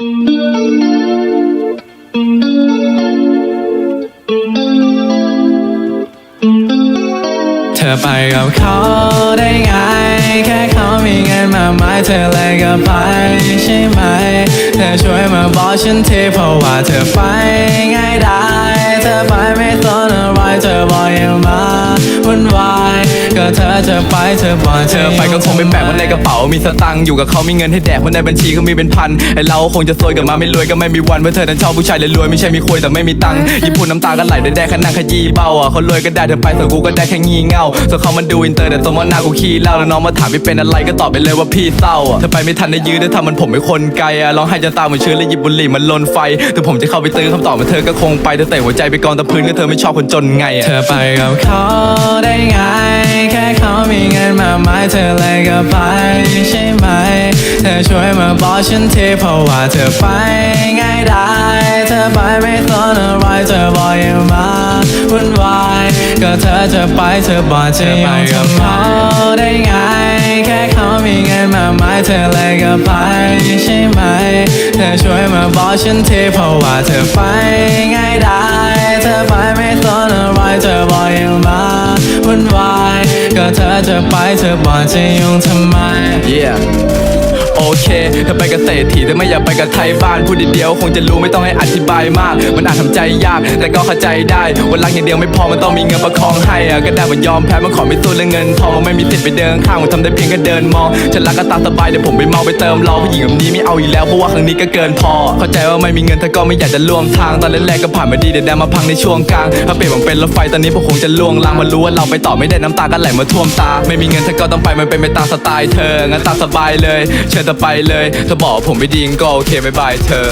เธอไปกับเขาได้ไง แค่เขามีเงินมาไม้เธอเลยก็ไปใช่ไหม เธอช่วยมาบอกฉันทีเพราะว่าเธอไปง่ายไง เธอจะไปเธอบอกเธอไปก็คงไม่แปลกว่าในกระเป๋ามีสตังค์อยู่กับเขามีเงินให้แดกเพราในบัญชีก็มีเป็นพันไอเราคงจะซวยกับมาไม่รวยก็ไม่มีวันเพราะเธอนั้นชอบผู้ชายรวยไม่ใช่มีคุยแต่ไม่มีตังค์ญี่ปุ่นน้ำตาก็ไหลได้แดกขนาดขยี้เบ้าอะเขารวยก็ได้เธอไปส่วนกูก็ได้แค่งี่เง่าส่วนเขามันดูอินเตอร์แต่สมมติหน้ากูขี้เล้าแล้วน้องมาถามพี่เป็นอะไรก็ตอบไปเลยว่าพี่เศร้าอะเธอไปไม่ทันได้ยื้อได้ทำมันผมเป็นคนไกลอะร้องไห้จนตาเหมือนเชื้อแล้วหยิบบุหรี่มันลนไฟแต่ผมจะเข้าไปตื้อคำตอบมาเธอก็คงไปเธอเตะหัวใจไปกองตะพื้นก็เธอไม่ชอบคนจนไงอะเธอไปกับเขาได้ไง ไปใช่ไหม เธอช่วยมาบอกฉันทีเพราะว่าเธอไปง่ายได้ เธอไปไม่สนอะไรเธอบอกอย่ามาวุ่นวายก็เธอจะไปเธอบอกจะอยู่กับเขาได้ไง แค่เขามีเงินมากมายเธอเลยก็ไปใช่ไหม เธอช่วยมาบอกฉันทีเพราะว่าเธอไปง่ายได้ เธอไป เธอไปเธอบอกจะยุ่งทำไม Yeah โอเคเธอไปกับเศรษฐีแต่ไม่อยากไปกับไทยบ้านพูดเดียวคงจะรู้ไม่ต้องให้อธิบายมาก มันอาจทำใจยาก แต่ก็เข้าใจได้วันรักอย่างเดียวไม่พอมันต้องมีเงินประคองให้อะก็ได้มันยอมแพ้มันขอไม่สู้เรื่องเงินทองมันไม่มีสิทธิ์ไปเดินข้างมันทำได้เพียงแค่เดินมองฉันรักก็ตามสบายเดี๋ยวผมไปเมาไปเติมรอผู้หญิงแบบนี้ไม่เอาอีกแล้วเพราะว่าครั้งนี้ก็เกินพอ เข้าใจว่าไม่มีเงินเธอก็ไม่อยากจะร่วมทางตอนแรกๆก็ผ่านมาดีเดี๋ยวได้มาพังในช่วงกลางถ้าเปลี่ยนผมเป็นรถไฟตอนนี้ผมคงจะล่วงลางมารู้ว่าเราไปต่อไม่ได้น้ำตาก็ไหลมาท่วมตา ไม่มีเงินเธอก็ต้องไปมันเป็นไปตามสไตล์เธองั้นตามสบายเลยเชิญเธอไปเลยเธอบอกผมไม่ดีก็โอเคบายบายเธอ